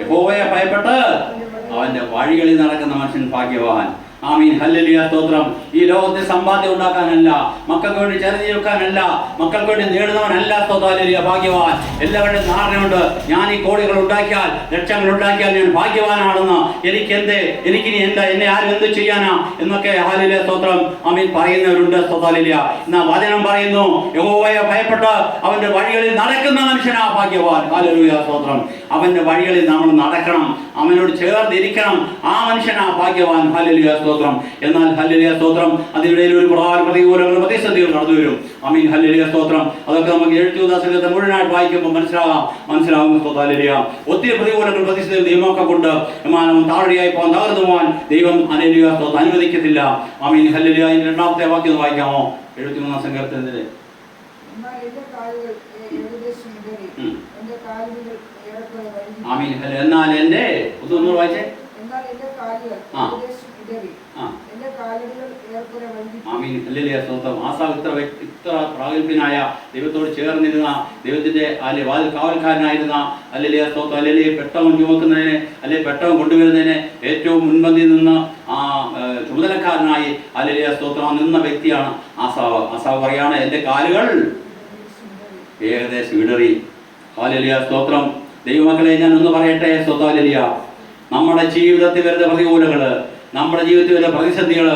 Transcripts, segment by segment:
യഹോവയെ ഭയപ്പെട്ട് അവന്റെ വഴികളിൽ നടക്കുന്ന മനുഷ്യൻ ഭാഗ്യവാൻ. ആമീൻ. ഹല്ലേലൂയ സ്തോത്രം. ഈ ലോകത്തെ സമ്പാദ്യം ഉണ്ടാക്കാനല്ല മക്കൾക്ക് വേണ്ടി ചെറുതി വെക്കാനല്ല മക്കൾക്ക് വേണ്ടി നേടുന്നവനല്ല സ്തോത്രാലിയ ഭാഗ്യവാൻ. എല്ലാവരുടെയും ധാരണയുണ്ട്. ഞാൻ ഈ കോടികൾ ഉണ്ടാക്കിയാൽ ലക്ഷങ്ങൾ ഉണ്ടാക്കിയാൽ ഞാൻ ഭാഗ്യവാനാണെന്ന്. എനിക്ക് എന്ത് എനിക്കിനി എന്താ? എന്നെ ആരും എന്ത് ചെയ്യാനാ? എന്നൊക്കെ ഹാലിലെ സ്തോത്രം. ആമീൻ പറയുന്നവരുണ്ട് സ്തോത്രാലിയ എന്നാ വചനം പറയുന്നു. യഹോവയെ ഭയപ്പെട്ട് അവന്റെ വഴികളിൽ നടക്കുന്ന മനുഷ്യനാ ഭാഗ്യവാൻ. ഹാലലുയ സ്തോത്രം. അവന്റെ വഴികളിൽ നമ്മൾ നടക്കണം. അവനോട് ചേർന്നിരിക്കണം. ആ മനുഷ്യനാ ഭാഗ്യവാൻ. ഹല്ലേലൂയ സ്തോത്രം. എന്നാൽ ഹല്ലേലൂയ സ്തോത്രം. അതിനിടയിൽ ഒരു പ്രധാന പ്രതികൂലങ്ങളും പ്രതിസന്ധികൾ നടന്നു വരും. അമീൻ ഹല്ലേലൂയ സ്തോത്രം. അതൊക്കെ നമുക്ക് എഴുത്തുദാസത്തെ മുഴുവനായിട്ട് വായിക്കുമ്പോൾ മനസ്സിലാകാം. മനസ്സിലാകും സ്തോത്രം ഹല്ലേലൂയ. ഒത്തിരി പ്രതികൂലങ്ങൾ പ്രതിസന്ധികൾ ദൈവമൊക്കെ കൊണ്ട് വിമാനം താഴെയായി പോകാൻ തകർന്നു പോകാൻ ദൈവം ഹല്ലേലൂയ സ്തോത്രം അനുവദിക്കത്തില്ല. അമീൻ ഹല്ലേലൂയ. ഇതിന്റെ രണ്ടാമത്തെ വാക്യം വായിക്കാമോ? എഴുപത്തിമൂന്നാം സങ്കീർത്തനത്തിലെ. എന്നാൽ എന്റെ ഒന്നൊന്ന് വായിച്ചേ. ആ. എന്റെ ഇത്ര ഇത്ര പ്രാഗൽഭ്യനായ ദൈവത്തോട് ചേർന്നിരുന്ന ദൈവത്തിന്റെ അല്ലെ വാതിൽ കാവൽക്കാരനായിരുന്ന അല്ലെ സ്തോത്രം അല്ലെ പെട്ടവൻ ചുമക്കുന്നതിന് അല്ലെ പെട്ടവൻ കൊണ്ടുവരുന്നതിന് ഏറ്റവും മുൻപന്തി നിന്ന് ആ ചുമതലക്കാരനായി അല്ലെ സ്തോത്രം നിന്ന വ്യക്തിയാണ് ആസാവ്. ആസാവ് പറയാണ് എന്റെ കാലുകൾ ഏകദേശം ഇടറി. ഹാലലിയ സ്തോത്രം. ദൈവമക്കളെ ഞാൻ ഒന്ന് പറയട്ടെ സ്വത്താലിയ നമ്മുടെ ജീവിതത്തിൽ വരുന്ന പ്രതികൂലങ്ങൾ നമ്മുടെ ജീവിതത്തിൽ വരുന്ന പ്രതിസന്ധികൾ?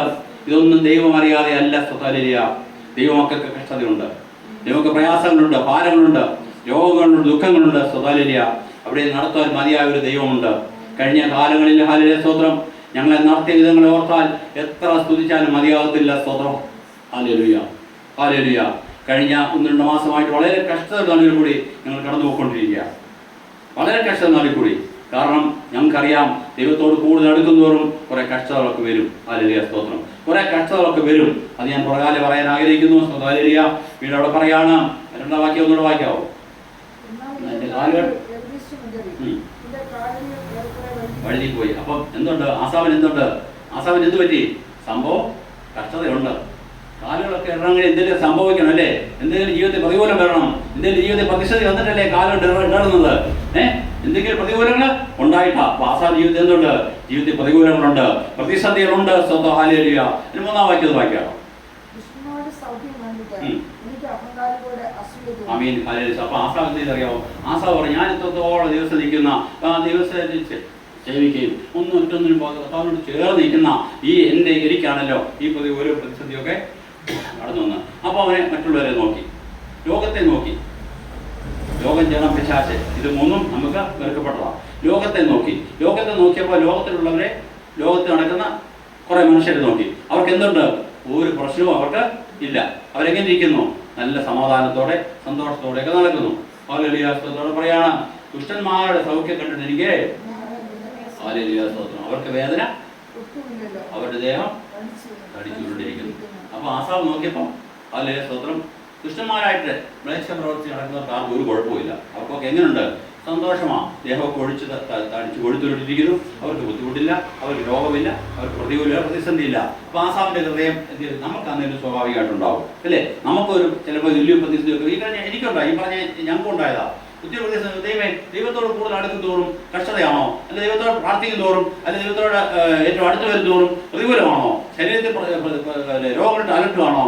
ഇതൊന്നും ദൈവം അറിയാതെ അല്ല സ്വകാര്യ ദൈവമക്കൾക്ക് കഷ്ടതയുണ്ട്. ദൈവമൊക്കെ പ്രയാസങ്ങളുണ്ട് ഭാരങ്ങളുണ്ട് രോഗങ്ങളുണ്ട് ദുഃഖങ്ങളുണ്ട് സ്വകാര്യ അവിടെ നടത്താൻ മതിയായ ഒരു ദൈവമുണ്ട്. കഴിഞ്ഞ കാലങ്ങളിൽ ഹാലിലെ സ്തോത്രം. ഞങ്ങളെ നടത്തിയ വിധങ്ങളെ ഓർത്താൽ എത്ര സ്തുതിച്ചാലും മതിയാകത്തില്ല സ്തോത്രം. ഹാലലുയ ഹാലലുയ. കഴിഞ്ഞ ഒന്ന് രണ്ട് മാസമായിട്ട് വളരെ കഷ്ടത നാളിൽ കൂടി ഞങ്ങൾ കടന്നു പോയിക്കൊണ്ടിരിക്കുക വളരെ കഷ്ടത നാളിൽ കൂടി. കാരണം ഞങ്ങൾക്കറിയാം ദൈവത്തോട് കൂടുതൽ അടുക്കുന്നവരും കുറെ കഷ്ടതകളൊക്കെ വരും. ഹാലലിയ സ്തോത്രം. കുറെ കഷ്ടതകളൊക്കെ വരും. അത് ഞാൻ പുറകാലെ പറയാൻ ആഗ്രഹിക്കുന്നു. ഹാലലിയ വീട് അവിടെ പറയാണ്. രണ്ടാം വാക്യം ഒന്നുകൂടെ വായിക്കാവോ? കാലുകൾ കാലുകൾ. കാലുകൾ വഴുതി പോയി. അപ്പം എന്തുണ്ട്? ആസാവിന് എന്തുണ്ട്? ആസാവിന് എന്ത് പറ്റി? സംഭവം കഷ്ടതയുണ്ട്. കാലുകളൊക്കെ ഇറങ്ങി എന്തെങ്കിലും സംഭവിക്കണം അല്ലേ? എന്തെങ്കിലും ജീവിതത്തിൽ പ്രതികൂലം വരണം. എന്തെങ്കിലും ജീവിതത്തിൽ പ്രതിസന്ധി വന്നിട്ടല്ലേ കാലം ഇടറുന്നത്? ഏഹ് എന്തെങ്കിലും പ്രതികൂലങ്ങൾ ഉണ്ടായിട്ടാ? അപ്പൊ ആസാവ് ജീവിതത്തിൽ എന്തുണ്ട്? ജീവിതത്തിൽ പ്രതികൂലങ്ങളുണ്ട്. പ്രതിസന്ധികളുണ്ട്. സ്വന്തം ഹാലിയ മൂന്നാം വാക്യം വായിക്കാം. അമീൻ ഹാലിയ അപ്പൊ ആസാവ് എന്ത് ആസാവ് പറഞ്ഞു ഞാൻ എത്രത്തോളം ദിവസം നിൽക്കുന്ന ദിവസം സേവിക്കുകയും ഒന്നും ഒറ്റൊന്നിനും പോകാതെ കർത്താവിനോട് ചേർന്ന് നിൽക്കുന്ന ഈ എന്റെ എനിക്കാണല്ലോ ഈ പ്രതി ഓരോ പ്രതിസന്ധിയൊക്കെ കടന്നു വന്ന് അപ്പോൾ അവനെ മറ്റുള്ളവരെ നോക്കി. ലോകത്തെ നോക്കി. ലോകം ജനം പിശാച്ച് ഇത് മൂന്നും നമുക്ക് വെറുക്കപ്പെട്ടതാണ് ലോകത്തെ നോക്കി. ലോകത്തെ നോക്കിയപ്പോൾ ലോകത്തിലുള്ളവരെ ലോകത്ത് നടക്കുന്ന കുറെ മനുഷ്യരെ നോക്കി. അവർക്ക് എന്തുണ്ട്? ഒരു പ്രശ്നവും അവർക്ക് ഇല്ല. അവരെങ്ങനെ ഇരിക്കുന്നു? നല്ല സമാധാനത്തോടെ സന്തോഷത്തോടെയൊക്കെ നടക്കുന്നു. ഹാലലിയാസ്തോടെ പറയാണ്. ദുഷ്ടന്മാരുടെ സൗഖ്യം കണ്ടിട്ട് എനിക്ക് അവർക്ക് വേദന അവരുടെ ദേഹം കടിച്ചുകൊണ്ടിരിക്കുന്നു. അപ്പൊ ആസാവ് നോക്കിയപ്പോൾ അതിലെ സ്തോത്രം ദുഷ്ടന്മാരായിട്ട് മ്ലേച്ഛ പ്രവർത്തി നടക്കുന്നവർക്ക് ആർക്കും ഒരു കുഴപ്പമില്ല അവർക്കൊക്കെ എങ്ങനെയുണ്ട് സന്തോഷമാണ് ദേഹമൊക്കെ ഒഴിച്ച് തടിച്ച് കൊഴുത്തുകൊണ്ടിരിക്കുന്നു അവർക്ക് ബുദ്ധിമുട്ടില്ല അവർക്ക് രോഗമില്ല അവർക്ക് പ്രതികൂല പ്രതിസന്ധിയില്ല. അപ്പൊ ആസാമിന്റെ ഹൃദയം? നമുക്ക് അന്നേരം സ്വാഭാവികമായിട്ടുണ്ടാവും. അല്ലേ? നമുക്കൊരു ചിലപ്പോൾ വലിയ പ്രതിസന്ധിയൊക്കെ ഈ കഴിഞ്ഞ എനിക്കുണ്ടായി ഈ പറഞ്ഞ ഞങ്ങൾക്ക് ഉണ്ടായതാ. പുതിയ പ്രതിസന്ധി ദൈവമേ ദൈവത്തോട് കൂടുതൽ അടുക്കും തോറും കഷ്ടതയാണോ? അല്ലെ ദൈവത്തോട് പ്രാർത്ഥിക്കും തോറും അല്ലെ ദൈവത്തോട് ഏറ്റവും അടുത്ത് വരും തോറും പ്രതികൂലമാണോ? ശരീരത്തിൽ രോഗങ്ങളുടെ അലട്ടുവാണോ?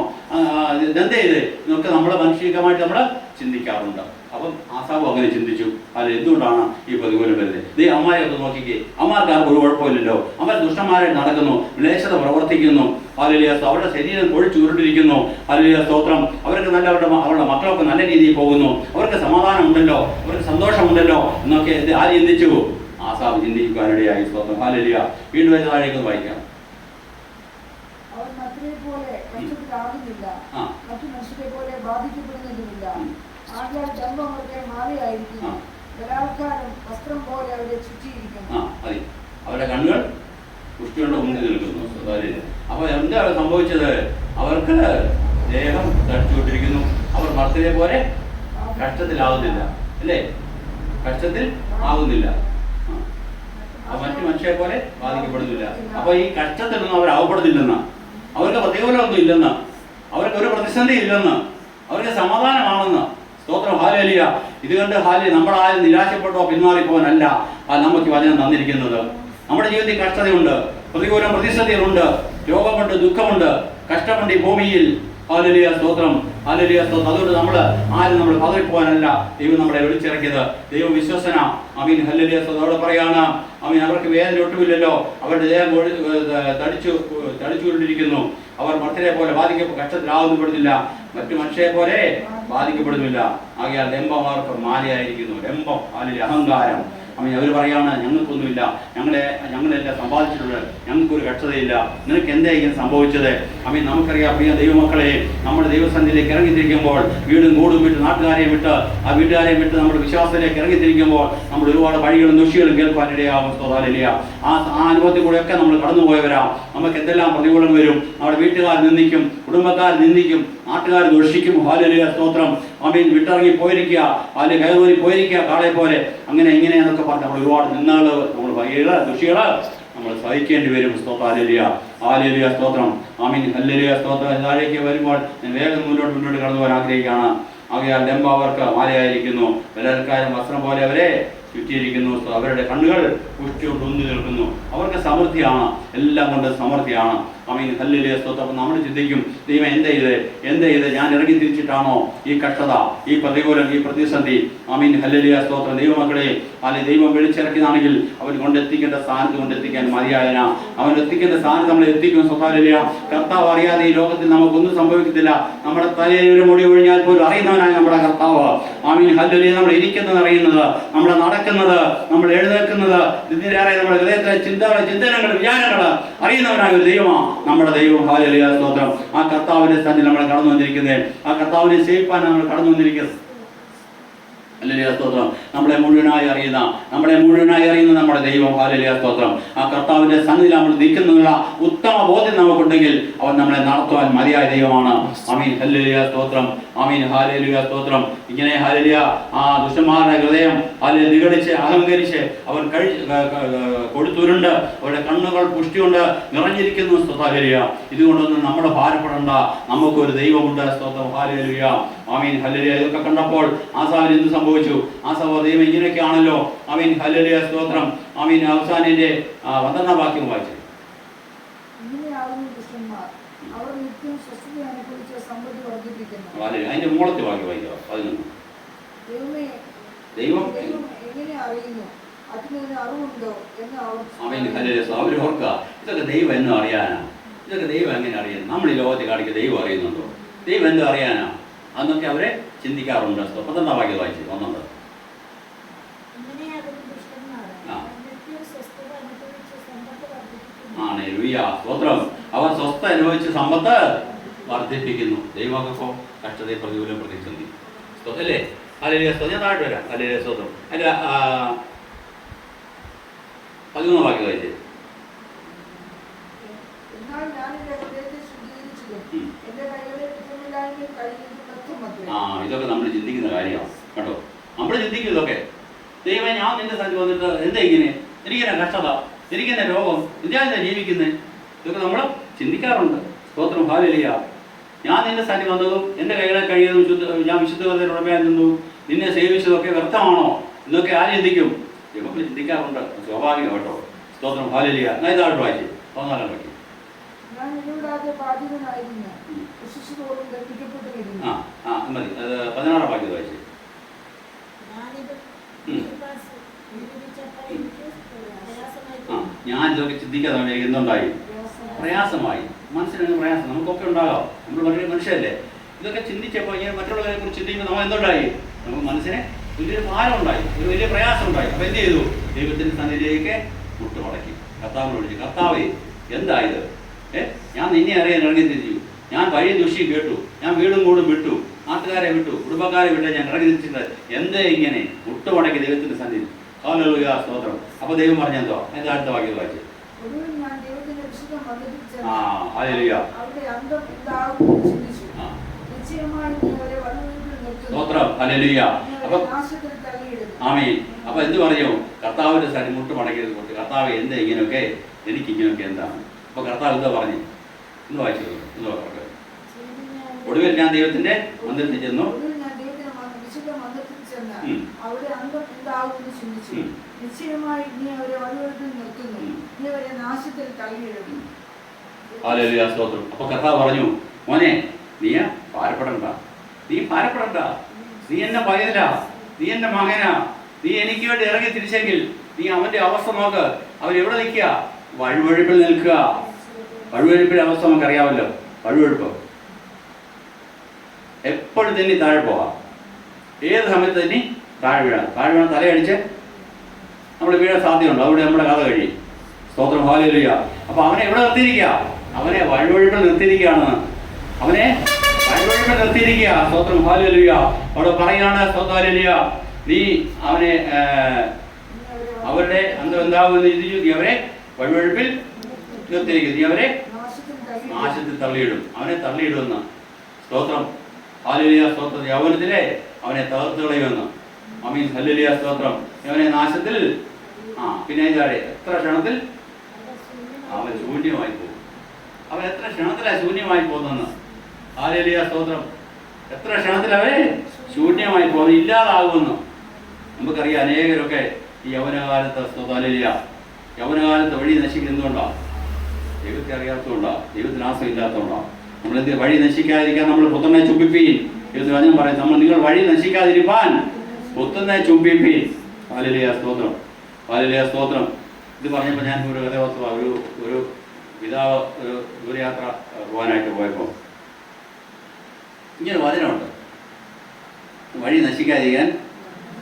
ഇതെന്ത് ചെയ്ത്? ഇതൊക്കെ നമ്മളെ മനുഷ്യമായിട്ട് നമ്മൾ ചിന്തിക്കാറുണ്ട്. അപ്പം ആസാബ് അങ്ങനെ ചിന്തിച്ചു. അല്ല എന്തുകൊണ്ടാണ് ഈ പ്രതികൂലം വരുന്നത്? അമ്മയെ ഒന്ന് നോക്കിക്കേ. അമ്മമാർക്ക് ആർക്കും ഒരു കുഴപ്പമില്ലല്ലോ. അമ്മ ദുഷ്ടന്മാരായിട്ട് നടക്കുന്നു വിളേശത പ്രവർത്തിക്കുന്നു. അല്ലെ അവരുടെ ശരീരം കൊഴിച്ചു ഉരുട്ടിരിക്കുന്നു. അല്ലെ സ്തോത്രം. അവർക്ക് നല്ല അവരുടെ അവരുടെ മക്കളൊക്കെ നല്ല രീതിയിൽ പോകുന്നു. അവർക്ക് സമാധാനം ഉണ്ടല്ലോ. അവർക്ക് സന്തോഷമുണ്ടല്ലോ എന്നൊക്കെ ഇത് ആര് ചിന്തിച്ചു? ആസാബ് ചിന്തിക്കുവാനിടയായി സ്തോത്രം. ഹാലലിയ വീണ്ടും താഴേക്ക് വായിക്കാം അവർ മറ്റേ പോലെ കഷ്ടത്തിലാകുന്നില്ല ആ. മറ്റു മനുഷ്യരെ പോലെ ബാധിക്കപ്പെടുന്നതുമില്ല. ആകയാൽ മാറിയായിരിക്കുന്നു. ആ. ബലാത്കാരം വസ്ത്രം പോലെ അവരെ ചുറ്റിയിരിക്കുന്നു. അവരുടെ കണ്ണുകൾ പുഷ്ടികൊണ്ട് മുന്നിൽ നിൽക്കുന്നു. അപ്പൊ എന്താണ് സംഭവിച്ചത്? അവർക്ക് ദേഹം തടിച്ചുകൊണ്ടിരിക്കുന്നു. അവർ മർത്തിനെ പോലെ കഷ്ടത്തിലാവുന്നില്ല. അല്ലേ? കഷ്ടത്തിൽ ആവുന്നില്ല. മറ്റു മനുഷ്യരെ പോലെ ബാധിക്കപ്പെടുന്നില്ല. അപ്പൊ ഈ കഷ്ടത്തിലൊന്നും അവർ ആവപ്പെടുന്നില്ലെന്ന് അവർക്ക് പ്രതികൂലമൊന്നും ഇല്ലെന്ന്? അവർക്ക് ഒരു പ്രതിസന്ധി ഇല്ലെന്ന്? അവർക്ക് സമാധാനമാണെന്ന്. സ്തോത്രം ഹാലേലിയ ഇത് കണ്ട് ഹാലി നമ്മളാരും നിരാശപ്പെട്ടോ പിന്മാറിപ്പോവാനല്ല നമുക്ക് വചനം തന്നിരിക്കുന്നത്. നമ്മുടെ ജീവിതത്തിൽ കഷ്ടതയുണ്ട് പ്രതികൂലം പ്രതിസന്ധികളുണ്ട് രോഗമുണ്ട് ദുഃഖമുണ്ട് കഷ്ടമുണ്ട് ഈ ഭൂമിയിൽ. ഹാലലിയ സ്തോത്രം ഹാലലിയ സ്തോത്രം. അതുകൊണ്ട് നമ്മൾ ആരും നമ്മൾ പതറിപ്പോവാനല്ല ദൈവം നമ്മളെ വിളിച്ചിറക്കിയത്. ദൈവം വിശ്വസന. അമീൻ ഹല്ലലിയ സ്തോത്രം. പറയാണ് അമീൻ അവർക്ക് വേദന ഒട്ടുമില്ലല്ലോ. അവരുടെ ദേഹം തടിച്ചു തടിച്ചുകൊണ്ടിരിക്കുന്നു. അവർ മനുഷ്യരെ പോലെ ബാധിക്ക കഷ്ടത്തിലാവുന്നപ്പെടുന്നില്ല മറ്റു മനുഷ്യരെ പോലെ ബാധിക്കപ്പെടുന്നില്ല. ആകയാൽ ഡെമ്പം അവർക്ക് മാലയായിരിക്കുന്നു. ഡെമ്പം അല്ലെങ്കിൽ അഹങ്കാരം. അമ്മ അവർ പറയാണ് ഞങ്ങൾക്കൊന്നുമില്ല. ഞങ്ങളെ ഞങ്ങളെല്ലാം സമ്പാദിച്ചിട്ടുള്ളത് ഞങ്ങൾക്കൊരു കക്ഷതയില്ല നിനക്ക് എന്തായിരിക്കും സംഭവിച്ചത്? അവൻ നമുക്കറിയാം പ്രിയ ദൈവമക്കളെ നമ്മുടെ ദൈവസന്ധിയിലേക്ക് ഇറങ്ങിത്തിരിക്കുമ്പോൾ വീടും കൂടും വിട്ട് നാട്ടുകാരെയും വിട്ട് ആ വീട്ടുകാരെയും വിട്ട് നമ്മുടെ വിശ്വാസത്തിലേക്ക് ഇറങ്ങിത്തിരിക്കുമ്പോൾ നമ്മൾ ഒരുപാട് വഴികളും ദുഷികളും കേൾക്കാനിടയാകും സ്തോതാലില്ല ആ ആ അനുഭവത്തിൽ കൂടെയൊക്കെ നമ്മൾ കടന്നുപോയവരാ. നമുക്ക് എന്തെല്ലാം പ്രതികൂലം വരും? നമ്മുടെ വീട്ടുകാർ നിന്ദിക്കും കുടുംബക്കാർ നിന്ദിക്കും നാട്ടുകാർ ദുഷിക്കും. ഹാലിയ സ്തോത്രം. അമീൻ വിട്ടിറങ്ങി പോയിരിക്കുക. അതിൽ കയറി പോയിരിക്കുക കാളെ പോലെ അങ്ങനെ ഇങ്ങനെ എന്നൊക്കെ പറഞ്ഞ് നമ്മൾ ഒരുപാട് നിന്നാൾ നമ്മൾ വൈകൾ ദുഷികൾ നമ്മൾ സഹിക്കേണ്ടി വരും. സ്തോത്ര. ആലേലിയ ആലേലിയ സ്തോത്രം. ആമീൻ. ഹല്ലേലിയ സ്തോത്രം. താഴേക്ക് വരുമ്പോൾ ഞാൻ വേഗം മുന്നോട്ട് മുന്നോട്ട് കടന്നു പോകാൻ ആഗ്രഹിക്കുകയാണ്. ആകയാൽ ഡെമ്പ അവർക്ക് മാലയായിരിക്കുന്നു. വിലക്കാരും വസ്ത്രം പോലെ അവരെ ചുറ്റിയിരിക്കുന്നു. അവരുടെ കണ്ണുകൾ പുഷ്ടിയോട് നിൽക്കുന്നു. അവർക്ക് സമൃദ്ധിയാണ്. എല്ലാം കൊണ്ട് സമൃദ്ധിയാണ്. അമീൻ ഹല്ലിലെ സ്തോത്രം. നമ്മൾ ചിന്തിക്കും ദൈവം എന്താ ഇത്? എന്താ ഇത്? ഞാൻ ഇറങ്ങി തിരിച്ചിട്ടാണോ ഈ കഷ്ടത ഈ പ്രതികൂലം ഈ പ്രതിസന്ധി? അമീൻ ഹല്ലിലെ സ്തോത്രം. ദൈവമക്കളെ അല്ലെ ദൈവം വിളിച്ചിറക്കിയതാണെങ്കിൽ അവൻ കൊണ്ടെത്തിക്കേണ്ട സ്ഥാനത്ത് കൊണ്ടെത്തിക്കാൻ മതിയായന അവൻ എത്തിക്കേണ്ട സ്ഥാനത്ത് നമ്മൾ എത്തിക്കും സ്വഭാവില്ല കർത്താവ് അറിയാതെ ഈ ലോകത്തിൽ നമുക്കൊന്നും സംഭവിക്കത്തില്ല. നമ്മുടെ തലയിൽ ഒരു മുടി ഒഴിഞ്ഞാൽ പോലും അറിയുന്നവനാണ് നമ്മുടെ കർത്താവ്. ആമീൻ ഹല്ലിലെ നമ്മൾ ഇരിക്കുന്നത് അറിയുന്നത് നമ്മൾ നടക്കുന്നത് നമ്മൾ എഴുന്നേൽക്കുന്നത് ഇതിലേറെ നമ്മുടെ ഹൃദയത്തിലെ ചിന്തകൾ ചിന്തനങ്ങൾ വിചാരങ്ങൾ അറിയുന്നവനായ ഒരു ദൈവമാണ് നമ്മുടെ ദൈവം. ഹാലലിയ സ്തോത്രം. ആ കർത്താവിന്റെ സ്ഥാനത്തിൽ നമ്മൾ കടന്നു വന്നിരിക്കുന്നത് ആ കർത്താവിനെ സേവിപ്പാൻ നമ്മൾ കടന്നു വന്നിരിക്കുന്നത് ഹല്ലേലൂയ സ്തോത്രം. നമ്മളെ മുഴുവനായി അറിയുന്ന നമ്മളെ മുഴുവനായി അറിയുന്ന നമ്മുടെ ദൈവം ഹാലലിയ സ്തോത്രം. ആ കർത്താവിന്റെ സന്നിധിയിൽ നമ്മൾ നിൽക്കുന്നുള്ള ഉത്തമ ബോധ്യം നമുക്കുണ്ടെങ്കിൽ അവൻ നമ്മളെ നടത്തുവാൻ മതിയായ ദൈവമാണ്. അമീൻ ഹല്ലിയ സ്തോത്രം. അമീൻ ഹാലലിയ സ്തോത്രം. ഇങ്ങനെ ഹാലലിയ ആ ദുഷ്ടന്മാരുടെ ഹൃദയം അതിൽ നിഗടിച്ച് അഹങ്കരിച്ച് അവൻ കഴി കൊടുത്തുരുണ്ട്. അവരുടെ കണ്ണുകൾ പുഷ്ടി കൊണ്ട് നിറഞ്ഞിരിക്കുന്നു സ്തോത്താലിയ ഇതുകൊണ്ടൊന്നും നമ്മൾ ഭാരപ്പെടേണ്ട. നമുക്കൊരു ദൈവമുണ്ട് സ്തോത്രം. ഹാലലിയ ആമീൻ ഹല്ലേലൂയ ഇതൊക്കെ കണ്ടപ്പോൾ ആസാവിന് എന്ത് സംഭവിച്ചു? ആസാവ് ദൈവം ഇങ്ങനെയൊക്കെയാണല്ലോ. ആമീൻ ഹല്ലേലൂയ സ്തോത്രം. ആമീൻ അവസാനിന്റെ വന്ദന വാക്യം വായിച്ചു. അതിന്റെ മൂളത്തെ വാക്യം വായിക്കുക പതിനൊന്ന്. ദൈവം ഇതൊക്കെ ദൈവം എന്നും അറിയാനാ. ഇതൊക്കെ ദൈവം എങ്ങനെ അറിയാൻ? നമ്മൾ ഈ ലോകത്തെ കാണിക്കുക ദൈവം അറിയുന്നുണ്ടോ? ദൈവം എന്തും അറിയാനാ? അന്നൊക്കെ അവരെ ചിന്തിക്കാറുണ്ട്. പന്ത്രണ്ടാം വാക്യം വായിച്ചു ഒന്നാമത്. ആണ്. സ്തോത്രം. അവർ സ്വസ്ഥ അനുഭവിച്ച് സമ്പത്ത് വർദ്ധിപ്പിക്കുന്നു. ദൈവമൊക്കെ കഷ്ടതയെ പ്രതികൂലം പ്രതിസന്ധി. അല്ലേ? അല്ലേ സ്തോത്രം ഞാൻ താഴെ വരാം. അല്ലേ സ്തോത്രം. അല്ല പതിമൂന്ന് വാക്യം വായിച്ചേ എന്നാൽ ഞാൻ എന്റെ ഹൃദയത്തെ ശുദ്ധീകരിച്ചതും ഉം. എന്റെ കൈകളെ കുറ്റമില്ലായ്മയും കഴിയുന്നതും വ്യക്തമത്രേ ആ ഇതൊക്കെ നമ്മൾ ചിന്തിക്കുന്ന കാര്യമാണ്. കേട്ടോ? നമ്മൾ ചിന്തിക്കും ഇതൊക്കെ. ദൈവം ഞാൻ നിന്റെ സ്ഥലത്ത് വന്നിട്ട് എന്താ ഇങ്ങനെ? എനിക്കെന്നെ കഷ്ടത? എനിക്കെന്നെ രോഗം? എന്തിനാ ജീവിക്കുന്നത് ഇതൊക്കെ നമ്മൾ ചിന്തിക്കാറുണ്ട്. സ്തോത്രം ഹാലിയ ഞാൻ നിന്റെ സ്ഥലത്ത് വന്നതും എന്റെ കൈകളെ കഴിയുന്നതും ശുദ്ധ ഞാൻ വിശുദ്ധ നിന്നു. നിന്നെ സേവിച്ചതൊക്കെ വ്യർത്ഥമാണോ? ഇതൊക്കെ ആര് ചിന്തിക്കും? ദൈവം ചിന്തിക്കാറുണ്ട്. സ്വാഭാവികം കേട്ടോ? സ്തോത്രം ഹാലിയ ഞാൻ ഇതാണ് വായിച്ചു പതിനാലാം വാക്യം. ഞാൻ ബാധിതനായിരുന്നു ആ ആ മതി. അത് പതിനാറാം വാക്യം വായിച്ചു. ഞാൻ ഇതൊക്കെ ചിന്തിക്കാതെ എന്തുണ്ടായി? പ്രയാസമായി. മനസ്സിനങ്ങ് പ്രയാസം. നമുക്കൊക്കെ ഉണ്ടാകാം. നമ്മൾ വളരെ മനുഷ്യല്ലേ ഇതൊക്കെ ചിന്തിച്ചപ്പോൾ ഇങ്ങനെ മറ്റുള്ളവരെ കുറിച്ച് ചിന്തിക്കുമ്പോൾ നമ്മൾ എന്തുണ്ടായി? നമുക്ക് മനസ്സിന് വലിയൊരു ഭാരം ഉണ്ടായി. ഒരു വലിയ പ്രയാസം ഉണ്ടായി. അപ്പൊ എന്ത് ചെയ്തു? ദൈവത്തിന്റെ സന്നിധിയിലേക്ക് മുട്ടുമടക്കി. കർത്താവിനെ വിളിച്ചു കർത്താവേ എന്താ ഇത് ഏ? ഞാൻ നിന്നെ അറിയാൻ ഇറങ്ങി തിരിച്ചു ഞാൻ വഴി ദുഷി കേട്ടു. ഞാൻ വീടും കൂടും വിട്ടു. നാട്ടുകാരെ വിട്ടു. കുടുംബക്കാരെ വിട്ട്. ഞാൻ ഇറങ്ങി തിരിച്ചിട്ടുണ്ട് എന്തേ ഇങ്ങനെ? മുട്ടുമടക്കി ദൈവത്തിന്റെ സന്നിധി. കാലുക സ്തോത്രം. അപ്പോൾ ദൈവം പറഞ്ഞെന്തോ എന്താ? അടുത്ത വാക്യം വായിച്ചു? ആ ഹല്ലേലൂയ. സ്തോത്രം. ഹല്ലേലൂയ. അപ്പോൾ അപ്പൊ അവരെ ആമീൻ. അപ്പോൾ എന്ത് പറയും? കർത്താവിന്റെ സരി മുട്ട് മടക്കിയത് കൊണ്ട് കർത്താവ് എന്താ ഇങ്ങനെയൊക്കെ? എനിക്ക് ഇങ്ങനെയൊക്കെ എന്താണ്? അപ്പൊ കർത്താവ് എന്താ പറഞ്ഞു? ഇന്ന് വായിച്ചു ഇന്ന് പറഞ്ഞു ഒടുവിൽ ഞാൻ ദൈവത്തിന്റെ മന്ദിരത്തിൽ ചെന്നു. ഒടുവിൽ ഞാൻ ദൈവത്തിന്റെ മ- വിശുദ്ധ മന്ദിരത്തിൽ ചെന്നാൽ അവിടെ അന്തം ഉണ്ടാകുമെന്ന് ചിന്തിച്ചു. ഉം. നിശ്ചയമായി നീ അവരെ വഴിവെടുപ്പിൽ നിർത്തുന്നു. ഉം. നീ അവരെ നാശത്തിൽ തള്ളിയിടുന്നു ഹാലലുയ സ്തോത്രം. അപ്പൊ കർത്താവ് പറഞ്ഞു മോനെ നീ ഭാരപ്പെടണ്ട. നീ ഭാരപ്പെടണ്ട. നീ എന്റെ പകല നീ എന്റെ മകനാ. നീ എനിക്ക് വേണ്ടി ഇറങ്ങി തിരിച്ചെങ്കിൽ നീ അവന്റെ അവസ്ഥ നോക്ക്. അവൻ എവിടെ നിൽക്കുക? വഴുവഴുപ്പിൽ നിൽക്കുക. വഴുവഴുപ്പിന്റെ അവസ്ഥ നമുക്കറിയാമല്ലോ. വഴുവഴുപ്പ്. എപ്പോഴും തന്നെ താഴെ പോവാം. ഏത് സമയത്ത് തന്നെ? താഴെ വീഴാം താഴെ വീണാൽ തലയടിച്ച് നമ്മൾ വീഴാൻ സാധ്യതയുണ്ട്. അവിടെ നമ്മുടെ കഥ കഴിയും സ്തോത്രം. ഹാലിയ അപ്പൊ അവനെ എവിടെ നിർത്തിയിരിക്കുക? അവനെ വഴുവഴുപ്പിൽ നിർത്തിയിരിക്കുകയാണ്. അവനെ വഴുവഴുപ്പിൽ നിർത്തിയിരിക്കുക. സ്തോത്രം. ഹാലിയ അവിടെ പറയാണ് സ്തോത്രം. നീ അവനെ അവരുടെ അന്തം എന്താകുമെന്ന് ചിന്തിച്ചു അവരെ വഴിവഴിപ്പിൽ തീർത്തിരിക്കും നീ അവരെ നാശത്തിൽ തള്ളിയിടും. അവനെ തള്ളിയിടുമെന്ന്. സ്തോത്രം. ഹാലുലിയ സ്തോത്രം. യൗവനത്തിലെ അവനെ തകർത്ത് കളയുമെന്ന്. അമീൻ ഹല്ലുലിയ സ്തോത്രം. അവനെ നാശത്തിൽ ആ പിന്നെ ഇതാടെ എത്ര ക്ഷണത്തിൽ? അവൻ ശൂന്യമായി പോകും. അവൻ എത്ര ക്ഷണത്തിലാണ് ശൂന്യമായി പോകുന്നെന്ന് ഹാലുലിയ സ്തോത്രം. എത്ര ക്ഷണത്തിൽ അവൻ ശൂന്യമായി പോകുന്നു? ഇല്ലാതാകുമെന്ന്. നമുക്കറിയാം അനേകരൊക്കെ ഈ യൗവനകാലത്ത് സ്തോതാലിയ യൗവനകാലത്ത് വഴി നശിക്കുന്നതുകൊണ്ടാ. ദൈവത്തെ അറിയാത്തതുകൊണ്ടാ. ദൈവത്തിന് ആശ്രയം ഇല്ലാത്തതുകൊണ്ടാ നമ്മൾ എന്ത് വഴി നശിക്കാതിരിക്കാൻ നമ്മൾ പുത്രനെ ചുംബിപ്പീൻ? ദൈവത്തിന് വചനം പറയും നമ്മൾ നിങ്ങൾ വഴി നശിക്കാതിരിപ്പാൻ. പുത്രനെ ചുംബിപ്പീൻ. പാലിലിയ സ്തോത്രം. പാലിലിയ സ്തോത്രം. ഇത് പറഞ്ഞപ്പോൾ ഞാൻ ഒരു കഥാവസ്തു ഒരു ഒരു പിതാവ് ഒരു ദൂരയാത്ര പോകാനായിട്ട് പോയപ്പോൾ ഇങ്ങനെ വചനമുണ്ട്. വഴി നശിക്കാതിരിക്കാൻ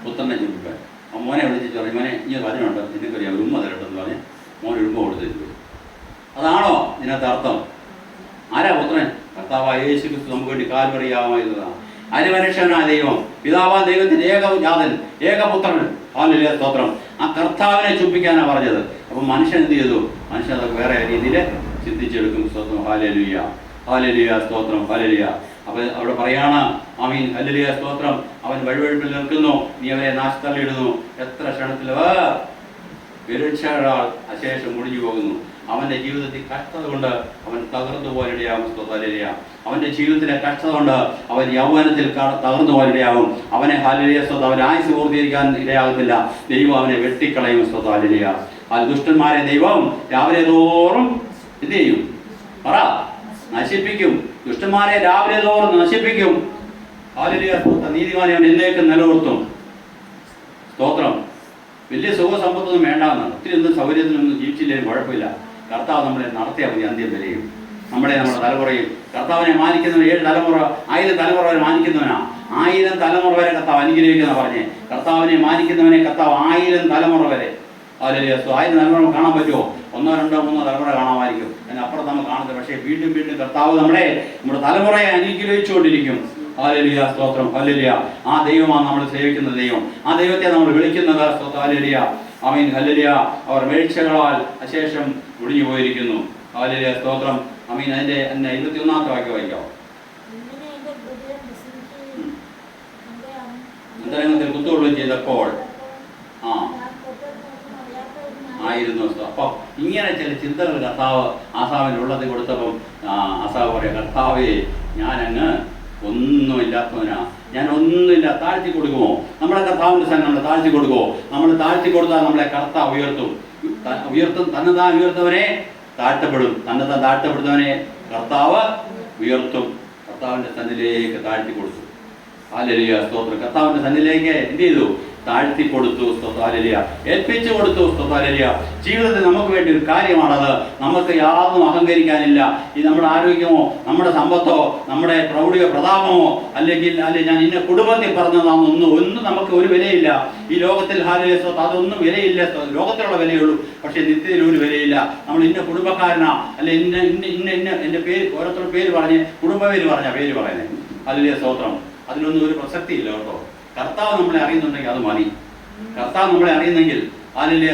പുത്രനെ ചുംബിപ്പാൻ. ആ മോനെ വിളിച്ചിട്ട് പറഞ്ഞു മോനെ ഇനി വചനമുണ്ട് നിനക്കറിയാം ഒരു ഉമ്മ തരട്ടെന്ന് പറഞ്ഞ് മോൻ ഉമ്മ കൊടുത്തിട്ടുണ്ട്. അതാണോ ഇതിനകത്ത് അർത്ഥം? ആരാ പുത്രൻ? കർത്താവായ യേശു ക്രിസ്തു നമുക്ക് വേണ്ടി കാൽവറിയാവുന്നതാണ് അരിമനുഷ്യനായ ദൈവം പിതാവാ ദൈവത്തിന്റെ ഏക ജാതൻ ഏകപുത്രൻ ഹാലിലെ സ്തോത്രം. ആ കർത്താവിനെ ചുംബിക്കാനാണ് പറഞ്ഞത്. അപ്പൊ മനുഷ്യൻ എന്ത് ചെയ്തു? മനുഷ്യൻ അതൊക്കെ വേറെ രീതിയിൽ ചിന്തിച്ചെടുക്കും. സ്തോത്രം. ഹാലലുയ ഹാലലുയ സ്തോത്രം. ഹാലലുയ അപ്പൊ അവിടെ പറയാണ് ആമീൻ ഹല്ലേലൂയ സ്തോത്രം. അവൻ വഴിവഴുപ്പിൽ നിൽക്കുന്നു. നീ അവരെ നാശത്തള്ളിയിടുന്നു. എത്ര ക്ഷണത്തിൽ വിരക്ഷരാൾ അശേഷം മുടിഞ്ഞു പോകുന്നു. അവന്റെ ജീവിതത്തിൽ കഷ്ടത കൊണ്ട് അവൻ തകർന്നു പോകാനിടയാകും സ്തോതാലിയ അവന്റെ ജീവിതത്തിലെ കഷ്ടത കൊണ്ട് അവൻ യൗവനത്തിൽ തകർന്നു പോകാനിടയാകും അവനെ ഹാലിയ സ്വത്ത് അവൻ ആയുസ് പൂർത്തീകരിക്കാൻ ഇടയാകത്തില്ല. ദൈവം അവനെ വെട്ടിക്കളയും സ്വത്താലിയ ആ ദുഷ്ടന്മാരെ ദൈവം രാവിലെ തോറും എന്ത് ചെയ്യും? പറ. നശിപ്പിക്കും. ദുഷ്ടന്മാരെ രാവിലെ തോറും നശിപ്പിക്കും. നീതിമാനെ അവൻ എന്നേക്ക് നിലനിർത്തും. സ്തോത്രം. വലിയ സുഖസമ്പത്തൊന്നും വേണ്ടാന്നാണ് ഒത്തിരി ഒന്നും സൗകര്യത്തിനൊന്നും ജീവിച്ചില്ലെങ്കിലും കുഴപ്പമില്ല. കർത്താവ് നമ്മളെ നടത്തിയാൽ മതി അന്ത്യം വരെയും. നമ്മളെ നമ്മുടെ തലമുറയും കർത്താവിനെ മാനിക്കുന്നവൻ ഏഴ് തലമുറ ആയിരം തലമുറ വരെ മാനിക്കുന്നവനാ. ആയിരം തലമുറ വരെ കർത്താവ് അനുഗ്രഹിക്കുന്ന പറഞ്ഞേ. കർത്താവിനെ മാനിക്കുന്നവനെ കർത്താവ് ആയിരം തലമുറ വരെ. അതിലെ ആയിരം തലമുറ കാണാൻ പറ്റുമോ ഒന്നോ രണ്ടോ മൂന്നോ തലമുറ കാണാമായിരിക്കും. അതിനപ്പുറം നമ്മൾ കാണുന്നത്. പക്ഷേ വീണ്ടും വീണ്ടും കർത്താവ് നമ്മുടെ നമ്മുടെ തലമുറയെ അനുഗ്രഹിച്ചുകൊണ്ടിരിക്കും. ഹാലലിയ സ്തോത്രം ഹല്ലേലൂയ. ആ ദൈവമാണ് നമ്മൾ സേവിക്കുന്ന ദൈവം. ആ ദൈവത്തെ നമ്മൾ വിളിക്കുന്നത് സ്തോത്രം ഹല്ലേലൂയ. ആമീൻ ഹല്ലേലൂയ. അവർ വീഴ്ചകളാൽ അശേഷം ഒടിഞ്ഞു പോയിരിക്കുന്നു. ഹാലലിയ സ്തോത്രം. ആമീൻ അതിന്റെ എന്നെ ഇരുപത്തി ഒന്നാമത്തെ വാക്യം വായിക്കാം. അന്തരംഗത്തിൽ കുത്തുകൊള്ളുകയും ചെയ്തപ്പോൾ ആ. ആയിരുന്നു സ്തോ- അപ്പൊ ഇങ്ങനെ ചില ചിന്തകൾ കർത്താവ് ആസാവിന് ഉള്ളത് കൊടുത്തപ്പം ആസാവ് പറയാം കർത്താവേ ഞാനങ്ങ് ഒന്നും ഒന്നുമില്ലാത്തവനാ. ഞാൻ ഒന്നുമില്ല താഴ്ത്തി കൊടുക്കുമോ? നമ്മളെ കർത്താവിന്റെ സ്ഥലം നമ്മളെ താഴ്ത്തി കൊടുക്കുമോ? നമ്മൾ താഴ്ത്തി കൊടുത്താൽ നമ്മളെ കർത്താവ് ഉയർത്തും. ഉയർത്തും തന്നതാ ഉയർത്തവനെ താഴ്ത്തപ്പെടും. തന്നതാ താഴ്ത്തപ്പെടുന്നവനെ കർത്താവ് ഉയർത്തും. കർത്താവിന്റെ സന്നിലേക്ക് താഴ്ത്തി കൊടുത്തു ഹാലലിയ സ്തോത്രം. കർത്താവിന്റെ സന്നിലേക്ക് എന്ത് ചെയ്തു? താഴ്ത്തി കൊടുത്തു സ്തോത്താലിയ ഏൽപ്പിച്ചു കൊടുത്തു സ്തോത്താലിയ ജീവിതത്തിൽ നമുക്ക് വേണ്ടി ഒരു കാര്യമാണത്. നമുക്ക് യാതൊന്നും അഹങ്കരിക്കാനില്ല. ഈ നമ്മുടെ ആരോഗ്യമോ നമ്മുടെ സമ്പത്തോ നമ്മുടെ പ്രൗഢിയോ പ്രതാപമോ അല്ലെങ്കിൽ അല്ലെങ്കിൽ ഞാൻ ഇന്ന കുടുംബത്തിൽ പറഞ്ഞതാണെന്നൊന്നും ഒന്നും നമുക്ക് ഒരു വിലയില്ല. ഈ ലോകത്തിൽ ഹാലിയ അതൊന്നും വിലയില്ല. ലോകത്തിലുള്ള വിലയുള്ളൂ പക്ഷെ നിത്യത്തിൽ ഒരു വിലയില്ല. നമ്മൾ ഇന്ന കുടുംബക്കാരനാ. അല്ലെ ഇന്ന ഇന്ന ഇന്ന ഇന്ന എന്റെ പേര് ഓരോരുത്തരുടെ പേര് പറഞ്ഞ് കുടുംബ പേര് പറഞ്ഞ പേര് പറയുന്നത് അതിലെ സ്തോത്രം. അതിനൊന്നും ഒരു പ്രസക്തിയില്ല കേട്ടോ. കർത്താവ് നമ്മളെ അറിയുന്നുണ്ടെങ്കിൽ അത് മതി. കർത്താവ് നമ്മളെ അറിയുന്നെങ്കിൽ അതിലെ